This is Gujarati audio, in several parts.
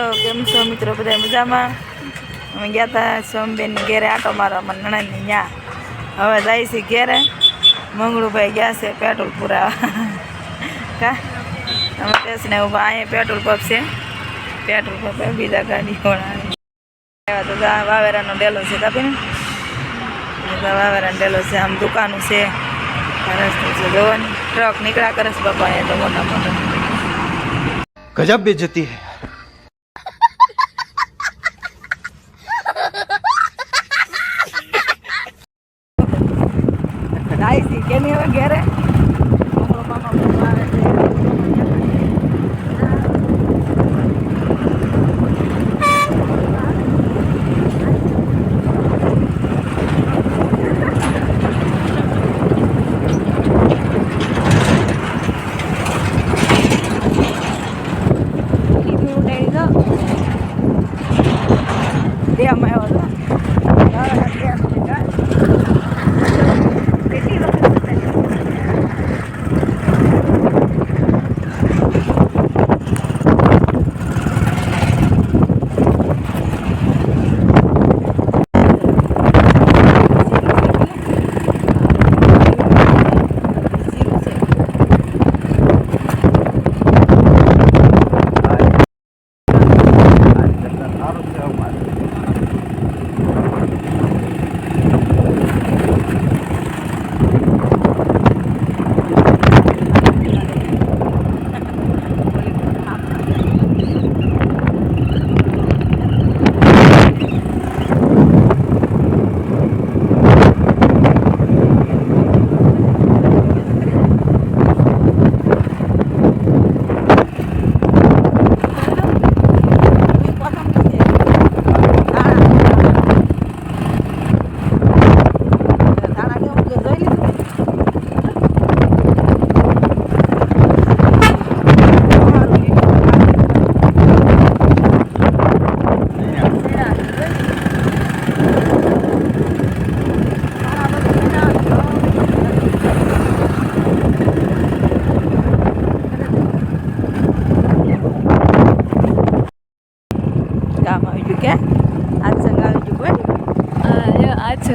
હેલો, કેમ છો મિત્રો? બધા મજામાં? અમે ગયા હતા સોમબેન ઘેરે આટો મારવા મને નણંદની ત્યાં હવે જાય છે ઘેરે. મંગળુભાઈ ગયા છે પેટ્રોલ પૂરાવા. કા? અમે બેસીને ઊભા, અહીંયા પેટ્રોલ પંપ છે. પેટ્રોલ પંપ બીજા ગાડી આવ્યા તો વાવેરાનો ડેલો છે કાપીને વાવેરાનો ડેલો છે, આમ દુકાનું છે. રસ્તો ટ્રક નીકળ્યા કરે છે બાપા એ તો મોટા મોટા ગજબ બેજતી હૈ.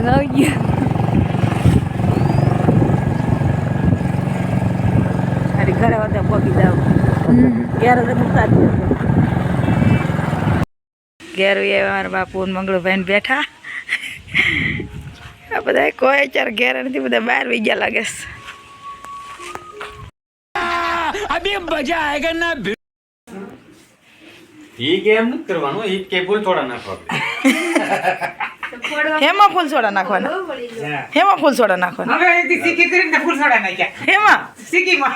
ગયો મારી ઘરે વધે પગી જાવ ઘેર મુકતા. ઘેર મારા બાપુ ને મંગળભાઈ ને બેઠા. આ બધા કોઈ ચાર ઘેર નથી બધા બહાર વી ગયા લાગે છે. ઈ કે એમ નથી કરવાનું? ઈ કેબલ થોડા નાખવા હેમાં ફૂલ સોડા નાખવાના. હેમાં ફૂલ સોડા નાખવાના. હવે સીકી કરીને ફૂલ સોડા નાખ્યા. હેમાં? સીકીમાં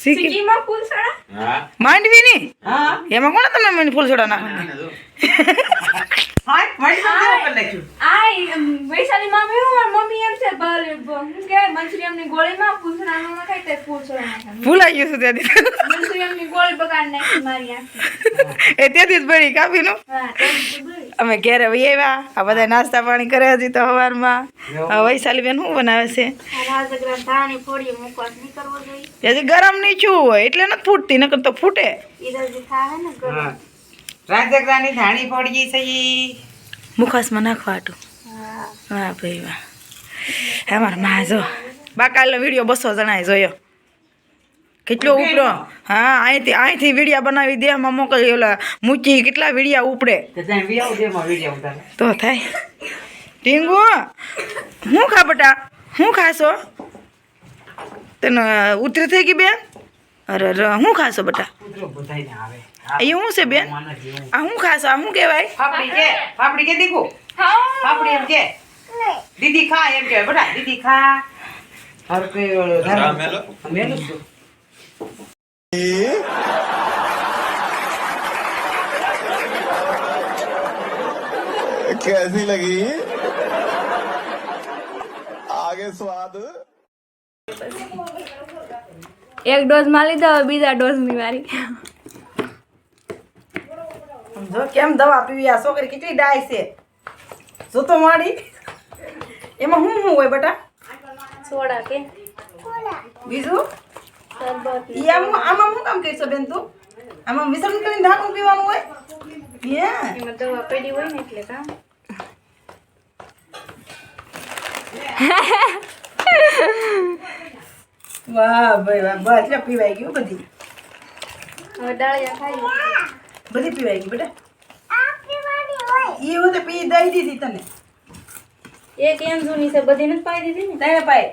શીખી. સિક્કીમાં ફૂલ સડા હા. માંડવી ની? હા. એમાં કોણ તમને મને ફૂલ સોડા નાખવાના આને જો. હા મારી સાથે ઉપર નાખ્યું. આ વૈશાલી મામી હું મારી મમ્મી એમ છે બલ હું કે મંચુરિયમની ગોળીમાં ફૂલ સડા નાખાય તે ફૂલ સડા નાખાય ભૂલાઈ ગયું ત્યાંથી ગોળી બગાડ નાખી મારી આંખી. એ ત્યાંથી જ ભણી કાપી નું અમે ઘેરે વહી આવ્યા. આ બધા નાસ્તા પાણી કરે હજી તો સવારમાં આ વૈશાલી બેન શું બનાવે છે? રાજગરા ધાણી ફોડી મુકવાસ નહીં કરવો જોઈએ. હજી ગરમ નહીં છું હોય એટલે નથી ફૂટતી નકર તો ફૂટે. રાજગરાની ધાણી ફોડી છે ઈ. મુખાસમાં નાખવા હાટું હા. વાહ ભાઈ વાહ. હા મારા મા જો. બાકાલનો વીડિયો બસો જણાએ જોયો. કેટલો ઉપડો? હા અહીંથી અહીંથી વિડીયા બનાવી દે એમાં મોકલી ઓલા મૂકી કેટલા વિડીયા ઉપડે? તો થાય. ટીંગુ હું ખા બટા? હું ખાશો? તને ઉતરી થઈ ગઈ બેન? અરે અરે હું ખાશો બટા? એ શું છે બેન? આ હું ખાશો? આ શું કહેવાય? ફાફડી કે ફાફડી કે દીકુ? ફાફડી એમ કે? દીદી ખા એમ કે બટા દીદી ખા. હર કોઈ ઓલો મેલો. મેલું છું. कैसी लगी आगे स्वाद એક ડોઝ માં લીધો હવે બીજા ડોઝ ની મારી જો કેમ દવા પીવી આ છોકરી કેટલી ડાય છે જો તો માડી એમાં શું શું હોય બટા સોડા કે બીજું શરબત ઈ આમ આમાં શું કામ કરશો બેન તું? આમાં મિશ્રણ કરીને ઢાંકણું પીવાનું હોય? હે? એમાં દવા પડી હોય ને એટલે કામ. વાહ ભાઈ વાહ. બસ એટલે પીવાઈ ગયું બધી. હવે ડાળિયા ખાઈ બધી પીવાઈ ગઈ બેટા. એવું તો પી દઈ દીધી તને. એક એમ જૂની છે બધી નથી પાઈ દીધી ને? તને પાય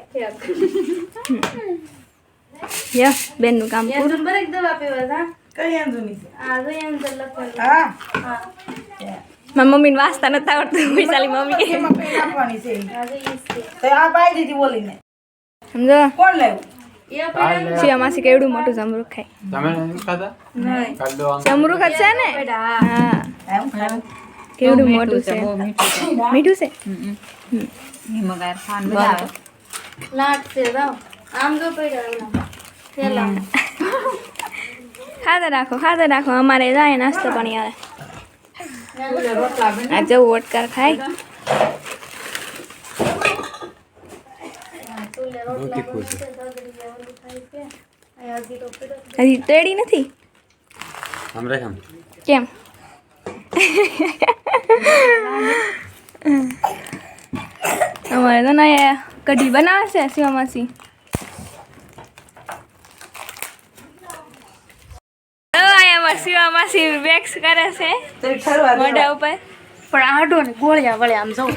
યસ બેનનું કામ પૂરું. બરેક દવા પીવા હતા કઈ આંધો નહીં. આ જો એમ તો હા? મારી મમ્મીને વાંચતા નથી આવડતું વૈશાલી મમ્મી એમાં નાખવાની છે. તો આ પાઈ દીધી બોલીને. સમજો? કોણ લેવું શિયા માસી કેવડું મોટું જમરૂખ ખાય. તમે ખાધા. જમરૂખ છે ને? હા. કેવડું મોટું છે મીઠું છે. લાટ છે આમ જો પડ્યા થેલા ખાતા રાખો ખાતા રાખો. અમારે જાય નાસ્તો પણ આવે આ જવું વટકાર ખાય. હજી તેડી નથી? આમ રાખ આમ. કેમ? અમારે તો ના કઢી બનાવે છે શિવામાસી શિવામાસી વેક્સ કરે છે મોઢા ઉપર. પણ આડો ને ગોળિયા વળે આમ જવું.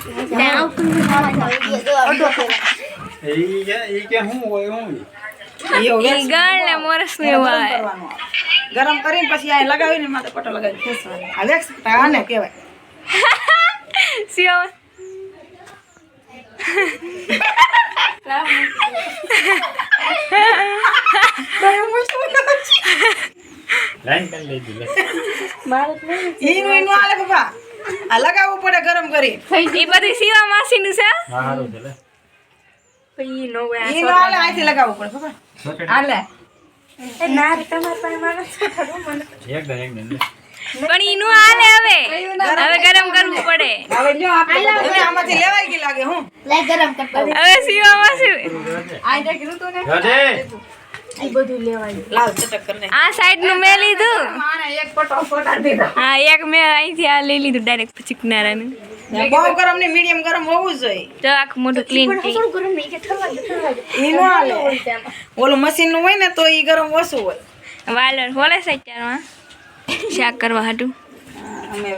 ગરમ કરીને પછી આ લગાવીને માથે પટ્ટો લગાવી ખેંચવાનો. આ વેક્સ આને કહેવાય. શિવા લાઈન કરી લીધી લે. ઈનું ઈનું આલે બાપા આ લગાવવું પડે ગરમ કરી. એ બધી સીવા માસી નું છે? હા છે લે. ઈનું આલે અહીંથી લગાવવું પડે બાપા સોકેટ. આલે એકદમ એકદમ પણ ઈનું હાલે હવે. હવે ગરમ કરવું પડે. હવે આપણે આમાંથી લેવાય કે લાગે હું? હવે લાવ ચટક કરી આ સાઈડનું મેં લીધું. હા એક મેં અહીંથી આ લઈ લીધું ડાયરેક્ટ પછી કિનારાનું. બહુ ગરમ ને મીડિયમ ગરમ હોવું જ જોઈએ. જો આખું મોટું ક્લીન ઓલું મશીનનું હોય ને તો ઈ ગરમ ઓછું હોય. વાલર હોલે સાઈડ શાક કરવા હાટું. અમે